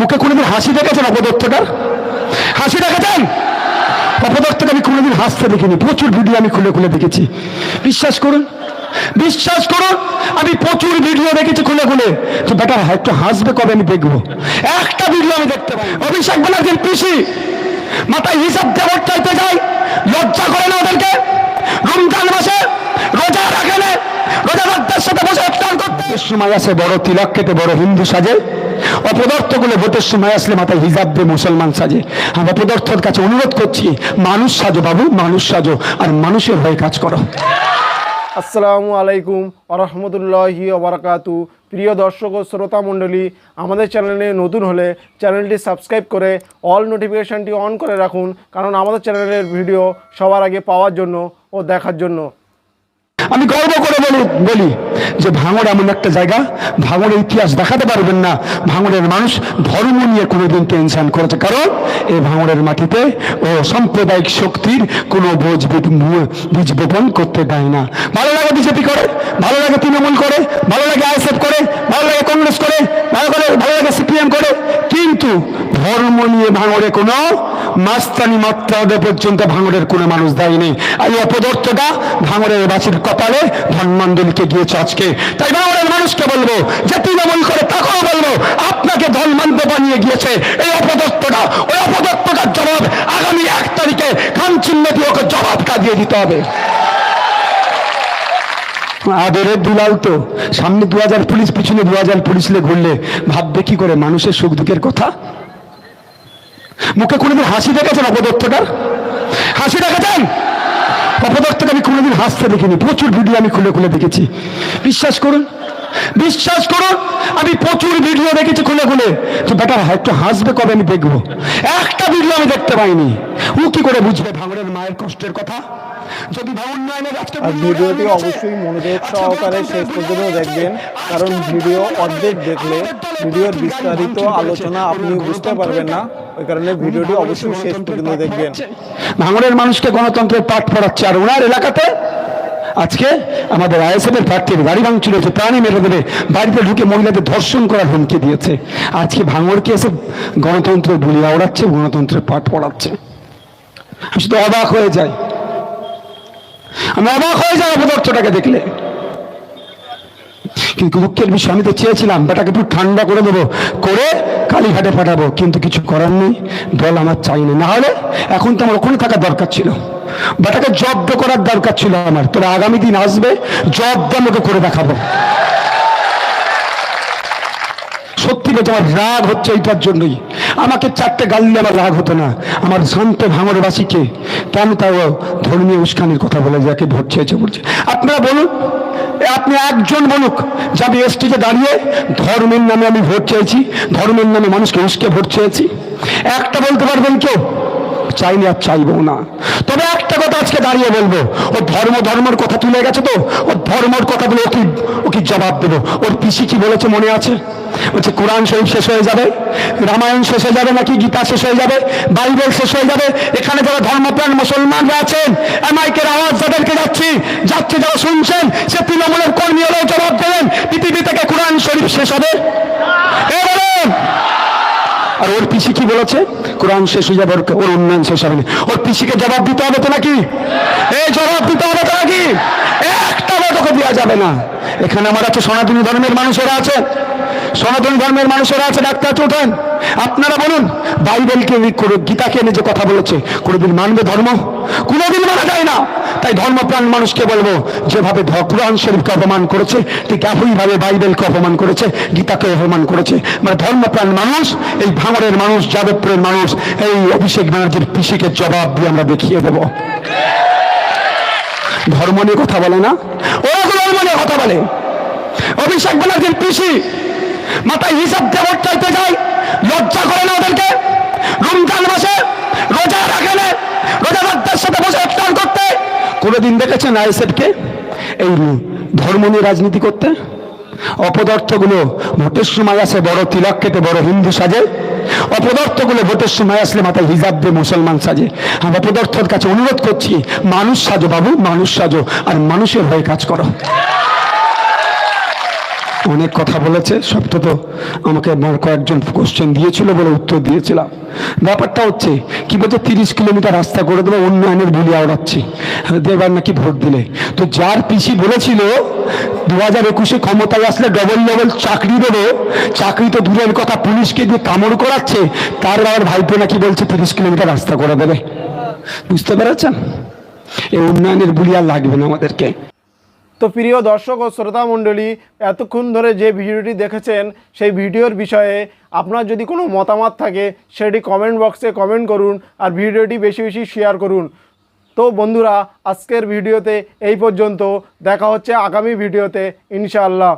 মুখে কোনোদিন হাসি দেখেছেন অপদত্তটার হাসি দেখেছেন? অপদত্তকে আমি কোনোদিন হাসতে দেখিনি, প্রচুর ভিডিও আমি খুলে খুলে দেখেছি। বিশ্বাস করুন বিশ্বাস করুন, আমি প্রচুর ভিডিও দেখেছি খুলে খুলে। তো বেটা, একটু হাসবে কবে আমি দেখব? একটা ভিডিও আমি দেখতে পাই অভিষেক ব্যানার্জির পিসি। মাথায় হিসাব দেওয়ার চাইতে যাই লজ্জা করে না ওদেরকে? রমজান মাসে রোজা রাখে না। রোজাদারদের সাথে বসে করতে। সময় আসে বড় তিলক কেটে বড় হিন্দু সাজে। অপদার্থগুলো ভোটের সময় আসলে মাথায় হিজাব দিয়ে মুসলমান সাজে। আমি অপদার্থর কাছে অনুরোধ করছি, মানুষ সাজো বাবু, মানুষ সাজো আর মানুষের হয়ে কাজ করো। আসসালামু আলাইকুম আরহামদুল্লাহি ওবরাকাতু প্রিয় দর্শক ও শ্রোতা মণ্ডলী, আমাদের চ্যানেলে নতুন হলে চ্যানেলটি সাবস্ক্রাইব করে অল নোটিফিকেশানটি অন করে রাখুন, কারণ আমাদের চ্যানেলের ভিডিও সবার আগে পাওয়ার জন্য ও দেখার জন্য। আমি গর্ব করে বলি বলি যে ভাঙড় এমন একটা জায়গা, ভাঙড়ের ইতিহাস দেখাতে পারবেন না। ভাঙড়ের মানুষ ধর্ম নিয়ে কোনোদিন টেনশন করেছে। কারণ এই ভাঙড়ের মাটিতে ও সাম্প্রদায়িক শক্তির কোনো বোঝ বীজ- বপন করতে দেয় না। ভালো লাগে বিজেপি করে, ভালো লাগে তৃণমূল করে, ভালো লাগে আইএসএফ করে, ভালো লাগে কংগ্রেস করে, ভালো করে, ভালো লাগে সিপিএম করে। কিন্তু ধর্ম নিয়ে ভাঙড়ে কোনো মাস্তানি মাত্রা পর্যন্ত ভাঙড়ের কোনো মানুষ দেয়নি। এই অপদার্থটা ভাঙড়ের বাসির কপালে ধর্মান্দোলকে গিয়েছে আজকে। তাই ভাঙড়ের মানুষকে বলব, যে তৃণমূল করে তাকেও বলব, আপনাকে ধর্মান্ত বানিয়ে গিয়েছে এই অপদত্তটা ওই অপদত্তটার জবাব আগামী এক তারিখে খান দিয়ে ওকে জবাব কাজিয়ে দিতে হবে। আদরের দুলাল তো, সামনে দু হাজার পুলিশ, পিছনে দু হাজার পুলিশ ঘুরলে। ভাববে কি করে মানুষের সুখ দুঃখের কথা? মুখে কোনোদিন হাসি দেখেছেন অপদত্তটার হাসি দেখেছেন? অপদত্তকে আমি কোনোদিন হাসতে দেখিনি, প্রচুর ভিডিও আমি খুলে খুলে দেখেছি। বিশ্বাস করুন বিশ্বাস করুন, আমি প্রচুর ভিডিও দেখেছি খুলে খুলে। তো বেটা, একটু হাসবে কবে আমি দেখব? একটা ভিডিও আমি দেখতে পাইনি। ও কি করে বুঝবে ভাঙড়ের মায়ের কষ্টের কথা? যদি ভাঙন উন্নয়নের আর ভিডিওটি অবশ্যই মনোযোগ সহকারে শেষ পর্যন্ত দেখবেন। কারণ ভিডিও অর্ধেক দেখলে ভিডিওর বিস্তারিত আলোচনা আপনি বুঝতে পারবেন না। ওই কারণে ভিডিওটি অবশ্যই শেষ পর্যন্ত দেখবেন। ভাঙড়ের মানুষকে গণতন্ত্রের পাঠ পড়াচ্ছে। আর ওনার এলাকাতে আজকে আমাদের আইএসএফ এর প্রার্থীর গাড়ি ভাঙচুর হয়েছে প্রাণী মেরে দেবে। বাড়িতে ঢুকে মহিলাদের ধর্ষণ করার হুমকি দিয়েছে। আজকে ভাঙড়কে এসে গণতন্ত্র বুলিয়া ওড়াচ্ছে গণতন্ত্রের পাঠ পড়াচ্ছে। আমি শুধু অবাক হয়ে যাই। আমি অবাক হয়ে যাই অপদার্থটাকে দেখলে। কিন্তু দুঃখের বিষয়, আমি তো চেয়েছিলাম, বেটাকে একটু ঠান্ডা করে দেবো, করে কালীঘাটে পাঠাবো, কিন্তু কিছু করার নেই, দল আমার চাইনি না। হলে এখন তো আমার ওখানে থাকার দরকার ছিল। বেটাকে জব্দ করার দরকার ছিল আমার। তবে আগামী দিন আসবে, জব্দ আমাকে করে দেখাবো। সত্যি কথা আমার রাগ হচ্ছে এইটার জন্যই। আমাকে চারটে গাল দিলে আমার রাগ হতো না। আমার শান্ত ভাঙরবাসীকে কেন তাও ধর্মীয় উস্কানির কথা বলে যাকে ভোট চেয়েছে বলছে। আপনারা বলুন আপনি একজন বলুক, যে আমি এসটিতে দাঁড়িয়ে ধর্মের নামে আমি ভোট চেয়েছি, ধর্মের নামে মানুষকে উস্কে ভোট চেয়েছি। একটা বলতে পারবেন কেউ? চাইলে আর চাইব না। তবে কথা আজকে দাঁড়িয়ে বলব। ও ধর্ম, ধর্মের কথা তুলে গেছে তো, ও ধর্মের কথা বলে ওকে ওকে জবাব দেবো। ওর পিসি কি বলেছে মনে আছে? বলছে, কোরআন শরীফ শেষ হয়ে যাবে, রামায়ণ শেষ হয়ে যাবে নাকি গীতা শেষ হয়ে যাবে, বাইবেল শেষ হয়ে যাবে, এখানে যারা ধর্মপ্রাণ মুসলমানরা আছেন, এমআইকের আওয়াজ যাদেরকে যাচ্ছি, যাচ্ছে যারা শুনছেন, সে তৃণমূলের কর্মী হলেও জবাব দেবেন, পৃথিবী থেকে কোরআন শরীফ শেষ হবে। আর ওর পিসি কি বলেছে? কোরআন শেষ হয়ে যাবে ওর উন্নয়ন শেষ হবে। ওর পিসিকে জবাব দিতে হবে তো নাকি? এই জবাব দিতে হবে তো নাকি? একটা তোকে দেওয়া যাবে না। এখানে আমার আছে সনাতনী ধর্মের মানুষেরা আছে। সনাতন ধর্মের মানুষেরা আছে, ডাক্তার চোটেন আপনারা বলুন, বাইবেলকে গীতাকে এনে যে কথা বলেছে, কোনোদিন মানবে ধর্ম? কোনোদিন মানা যায় না। তাই ধর্মপ্রাণ মানুষকে বলব, যেভাবে কোরআন শরীফকে অপমান করেছে, ঠিক একইভাবে বাইবেলকে অপমান করেছে, গীতাকে অপমান করেছে। মানে ধর্মপ্রাণ মানুষ, এই ভাঙড়ের মানুষ, যাদবপুরের মানুষ, এই অভিষেক ব্যানার্জির পিসিকে জবাব দিয়ে আমরা দেখিয়ে দেব। ধর্ম নিয়ে কথা বলে না? ওরা ধর্ম নিয়ে কথা বলে। অভিষেক ব্যানার্জির পিসি মাথায় হিসাব দেওয়ার চাইতে যায়, লজ্জা করে না ওদেরকে। রমজান মাসে রোজা রাখে না। রোজাদারদের সাথে বসে ইফতার করতে। কোনোদিন দেখেছেন আইএসএফকে? এই ধর্ম নিয়ে রাজনীতি করতে? অপদার্থগুলো ভোটের সময় আসে, বড় তিলক কেটে, বড় হিন্দু সাজে। অপদার্থগুলো ভোটের সময় আসলে মাথায় হিজাব দিয়ে মুসলমান সাজে। আমি অপদার্থর কাছে অনুরোধ করছি, মানুষ সাজো বাবু, মানুষ সাজো, আর মানুষের হয়ে কাজ করো। অনেক কথা বলেছে সব তো আমাকে আমার কয়েকজন কোশ্চেন দিয়েছিল বলে উত্তর দিয়েছিলাম। ব্যাপারটা হচ্ছে, কি বলছে, তিরিশ কিলোমিটার রাস্তা করে দেবো উন্নয়নের বুলি আওড়াচ্ছি। এবার নাকি ভোট দিলে। তো যার পিসি বলেছিল দু হাজার একুশে ক্ষমতায় আসলে ডবল ডবল চাকরি দেবো, চাকরি তো দূরের কথা, পুলিশকে দিয়ে কামড় করাচ্ছে, তার আবার ভাইপো নাকি বলছে, তিরিশ কিলোমিটার রাস্তা করে দেবে। বুঝতে পেরেছেন? এই উন্নয়নের আর লাগবে না আমাদেরকে। তো প্রিয় দর্শক ও শ্রোতা মণ্ডলী, এতক্ষণ ধরে যে ভিডিওটি দেখেছেন, সেই ভিডিওর বিষয়ে আপনার যদি কোনো মতামত থাকে, সেটি কমেন্ট বক্সে কমেন্ট করুন আর ভিডিওটি বেশি বেশি শেয়ার করুন। তো বন্ধুরা, আজকের ভিডিওতে এই পর্যন্ত। দেখা হচ্ছে আগামী ভিডিওতে, ইনশাআল্লাহ।